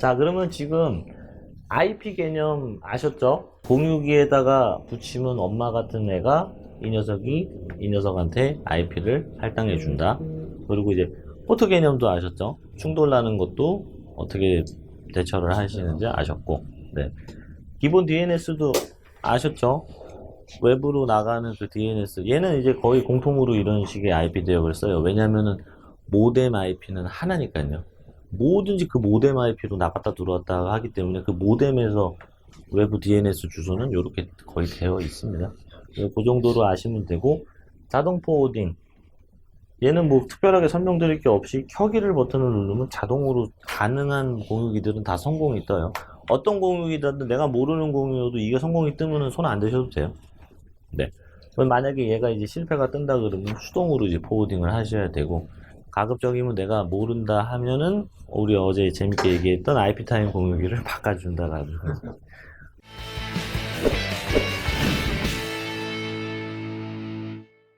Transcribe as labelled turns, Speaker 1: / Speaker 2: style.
Speaker 1: 자, 그러면 지금 IP 개념 아셨죠? 공유기에다가 붙이면 엄마 같은 애가 이 녀석이 이 녀석한테 IP를 할당해 준다. 그리고 이제 포트 개념도 아셨죠? 충돌 나는 것도 어떻게 대처를 하시는지 아셨고, 네. 기본 DNS도 아셨죠? 외부로 나가는 그 DNS. 얘는 이제 거의 공통으로 이런 식의 IP 대역을 써요. 왜냐면은 모뎀 IP는 하나니까요. 뭐든지 그 모뎀 IP로 나갔다 들어왔다 하기 때문에 그 모뎀에서 외부 DNS 주소는 이렇게 거의 되어 있습니다. 그 정도로 아시면 되고 자동 포워딩 얘는 뭐 특별하게 설명드릴 게 없이 켜기를 버튼을 누르면 자동으로 가능한 공유기들은 다 성공이 떠요. 어떤 공유기든 내가 모르는 공유여도 이게 성공이 뜨면은 손안 대셔도 돼요. 네. 만약에 얘가 이제 실패가 뜬다 그러면 수동으로 이제 포워딩을 하셔야 되고 가급적이면 내가 모른다 하면은 우리 어제 재밌게 얘기했던 IP 타임 공유기를 바꿔준다라고